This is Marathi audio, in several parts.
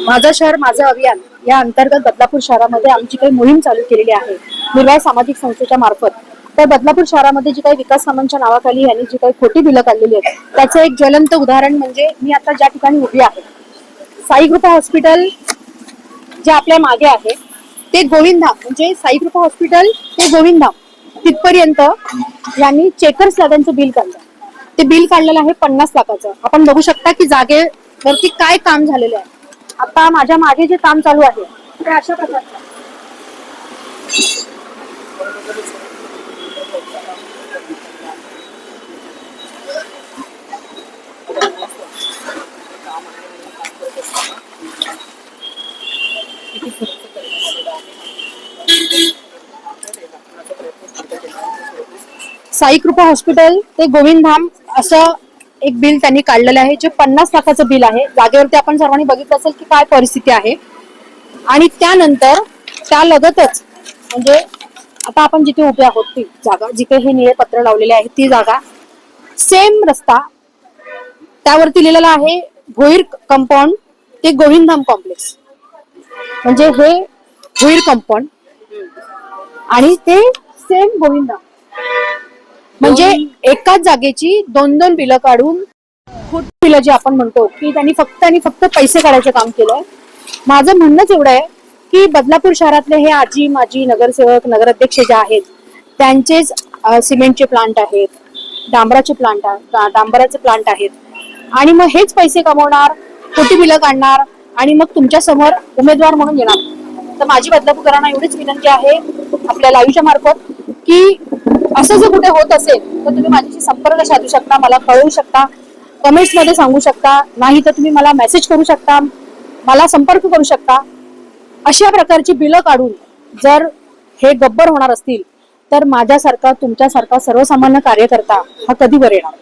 माझं शहर माझं अभियान या अंतर्गत बदलापूर शहरामध्ये आमची काही मोहीम चालू केलेली आहे निर्भय सामाजिक संस्थेच्या मार्फत. तर बदलापूर शहरामध्ये जी काही विकास कामांच्या नावाखाली यांनी जी काही खोटी बिलं काढलेली आहेत त्याचं एक ज्वलंत उदाहरण म्हणजे मी आता ज्या ठिकाणी उभी आहे. साईकृपा हॉस्पिटल जे आपल्या मागे आहे ते गोविंदधाम म्हणजे साईकृपा हॉस्पिटल ते गोविंदधाम तिथपर्यंत यांनी चेकर्स त्यांचं बिल काढलं. ते बिल काढलेलं आहे पन्नास लाखाचं आपण बघू शकता की जागेवरती काय काम झालेलं आहे आता माझ्या मागे जे काम चालू आहे ते अशा प्रकारचं Thank you. साईकृपा हॉस्पिटल ते गोविंदधाम असं एक बिल त्यांनी काढलेलं आहे जे पन्नास लाखाचं बिल आहे. जागेवरती आपण सर्वांनी बघितलं असेल की काय परिस्थिती आहे. आणि त्यानंतर त्या लगतच म्हणजे आता आपण जिथे उभे आहोत ती जागा जिथे हे निळे पत्र लावलेले आहे ती जागा सेम रस्ता. त्यावरती लिहिलेला आहे भोईर कंपाऊंड ते गोविंदधाम कॉम्प्लेक्स म्हणजे हे भोईर कंपाऊंड आणि ते सेम गोविंदधाम. म्हणजे एकाच जागेची दोन दोन बिलं काढून खोट बिलं जे आपण म्हणतो की त्यांनी फक्त आणि फक्त पैसे काढायचं काम केलंय. माझं म्हणणंच एवढं आहे की बदलापूर शहरातले हे आजी माजी नगरसेवक नगराध्यक्ष जे आहेत त्यांचेच सिमेंटचे प्लांट आहेत डांबराचे प्लांट डांबराचे प्लांट आहेत. आणि मग हेच पैसे कमवणार खोटी बिलं काढणार आणि मग तुमच्यासमोर उमेदवार म्हणून येणार. तर माझी बदलापूरकरांना एवढीच विनंती आहे आपल्या लाईव्हच्या मार्फत की असं जर कुठे होत असेल तर तुम्ही माझ्याशी संपर्क साधू शकता मला कळवू शकता कमेंट्समध्ये सांगू शकता नाही तर तुम्ही मला मेसेज करू शकता मला संपर्क करू शकता. अशा प्रकारची बिलं काढून जर हे गब्बर होणार असतील तर माझ्यासारखा तुमच्यासारखा सर्वसामान्य कार्यकर्ता हा कधी वर येणार?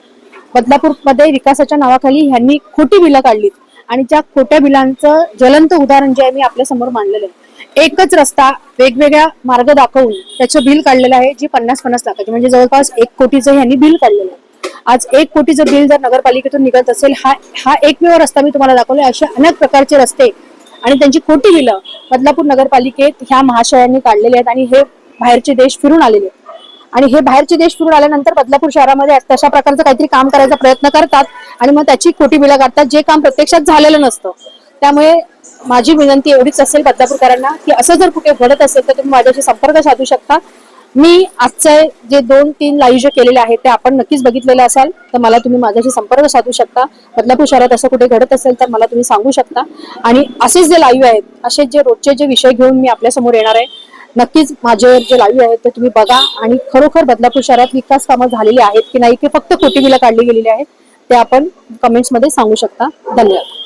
बदलापूरमध्ये विकासाच्या नावाखाली ह्यांनी खोटी बिलं काढलीत. आणि ज्या खोट्या बिलांचं ज्वलंत उदाहरण जे आहे मी आपल्यासमोर मांडलेलं आहे. एकच रस्ता वेगवेगळ्या मार्ग दाखवून त्याचं बिल काढलेलं आहे जी पन्नास पन्नास लाखाची. म्हणजे जवळपास एक कोटीचं ह्यांनी बिल काढलेलं आहे. आज एक कोटीचं बिल जर नगरपालिकेतून निघत असेल हा हा एकमेव रस्ता मी तुम्हाला दाखवला. असे अनेक प्रकारचे रस्ते आणि त्यांची खोटी बिलं बदलापूर नगरपालिकेत ह्या महाशयांनी काढलेले आहेत आणि हे बाहेरचे देश फिरून आलेले आहेत. आणि हे बाहेरचे देश फिरून आल्यानंतर बदलापूर शहरामध्ये तशा प्रकारचं काहीतरी काम करायचा प्रयत्न करतात आणि मग त्याची खोटी बिलं काढतात जे काम प्रत्यक्षात झालेलं नसतं. त्यामुळे माझी विनंती एवढीच असेल बदलापूरकरांना की असं जर कुठे घडत असेल तर तुम्ही माझ्याशी संपर्क साधू शकता. मी आजचे जे दोन तीन लाईव्ह जे केलेले आहेत ते आपण नक्कीच बघितलेले असाल. तर मला तुम्ही माझ्याशी संपर्क साधू शकता. बदलापूर शहरात असं कुठे घडत असेल तर मला तुम्ही सांगू शकता. आणि असेच जे लाईव्ह आहेत असे जे रोजचे जे विषय घेऊन मी आपल्यासमोर येणार आहे नक्कीच माझे जे लाईव्ह आहेत ते तुम्ही बघा आणि खरोखर बदलापूर शहरात विकास कामं झालेली आहेत की नाही की फक्त खोटी काढली गेलेली आहेत ते आपण कमेंट्समध्ये सांगू शकता. धन्यवाद.